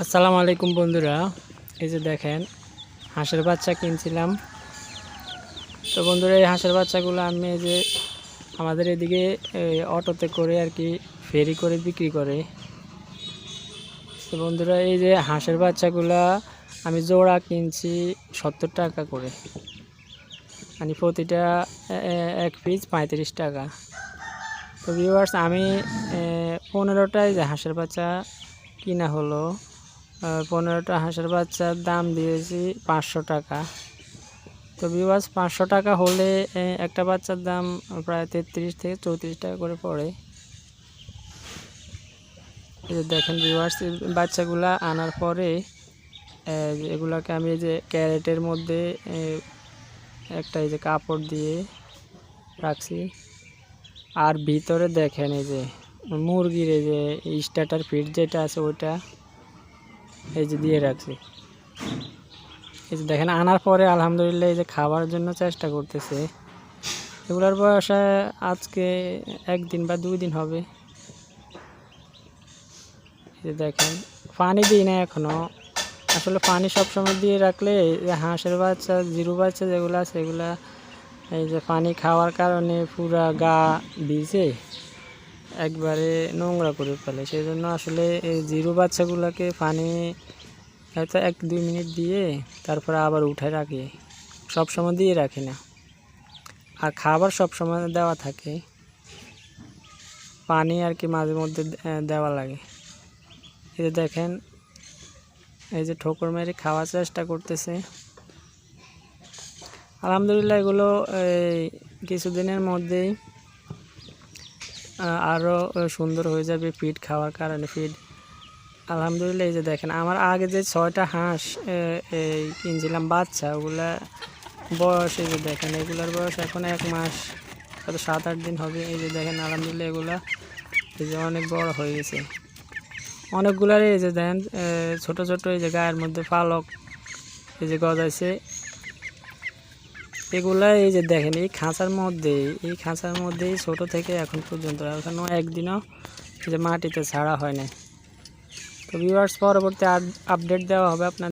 আসসালামু আলাইকুম বন্ধুরা, এই যে দেখেন, হাঁসের বাচ্চা কিনছিলাম। তো বন্ধুরা, এই হাঁসের বাচ্চাগুলো আমি এই যে আমাদের এদিকে অটোতে করে আর কি ফেরি করে বিক্রি করে। তো বন্ধুরা, এই যে হাঁসের বাচ্চাগুলা আমি জোড়া কিনছি সত্তর টাকা করে। মানে প্রতিটা এক পিস পঁয়ত্রিশ টাকা। তো ভিউয়ার্স আমি পনেরোটাই যে হাঁসের বাচ্চা কিনা হলো পনেরোটা হাঁসের বাচ্চার দাম দিয়েছি পাঁচশো টাকা। তো বিবাস পাঁচশো টাকা হলে একটা বাচ্চার দাম প্রায় তেত্রিশ থেকে চৌত্রিশ টাকা করে পড়ে। দেখেন বিবাস বাচ্চাগুলা আনার পরে এগুলাকে আমি যে ক্যারেটের মধ্যে একটা এই যে কাপড় দিয়ে রাখছি। আর ভিতরে দেখেন এই যে মুরগির এই যে স্টার্টার ফিট যেটা আছে ওইটা এই যে দিয়ে রাখছি এই যে দেখেন, আনার পরে আলহামদুলিল্লাহ এই যে খাবার জন্য চেষ্টা করতেছে। এগুলোর বয়স আজকে একদিন বা দুই দিন হবে। যে দেখেন, পানি দিই না এখনও আসলে পানি সবসময় দিয়ে রাখলে এই হাঁসের বাচ্চা, জিরু বাচ্চা যেগুলো আছে, এগুলা এই যে পানি খাওয়ার কারণে পুরা গা ভিজে। একবারে নোংরা করে ফেলে। সেই জন্য আসলে এই জিরো বাচ্চাগুলোকে পানি হয়তো এক দুই মিনিট দিয়ে তারপরে আবার উঠে রাখি। সব সময় দিয়ে রাখি না। আর খাবার সব সময় দেওয়া থাকে। পানি আর কি মাঝে মধ্যে দেওয়া লাগে। এই যে দেখেন, এই যে ঠোকর মেরে খাওয়ার চেষ্টা করতেছে। আলহামদুলিল্লাহ এগুলো এই কিছুদিনের মধ্যেই আহ, আরও সুন্দর হয়ে যাবে ফিড খাওয়ার কারণে ফিড আলহামদুলিল্লাহ এই যে দেখেন আমার আগে যে ছয়টা হাঁস এই কিনছিলাম বাচ্চা ওগুলা বয়স এই যে দেখেন এগুলার বয়স এখন এক মাস কত সাত আট দিন হবে এই যে দেখেন আলহামদুলিল্লাহ এগুলা এই যে অনেক বড় হয়ে গেছে। অনেকগুলার এই যে দেখেন ছোট ছোট এই যে গায়ের মধ্যে পালক এই যে গজাইছে এগুলা এই যে দেখেন, এই খাঁচার মধ্যে, এই খাঁচার মধ্যেই ছোট থেকে এখন পর্যন্ত এখনও একদিনও যে মাটিতে ছাড়া হয় না তো ভিউয়ার্স পরবর্তী আপডেট দেওয়া হবে আপনার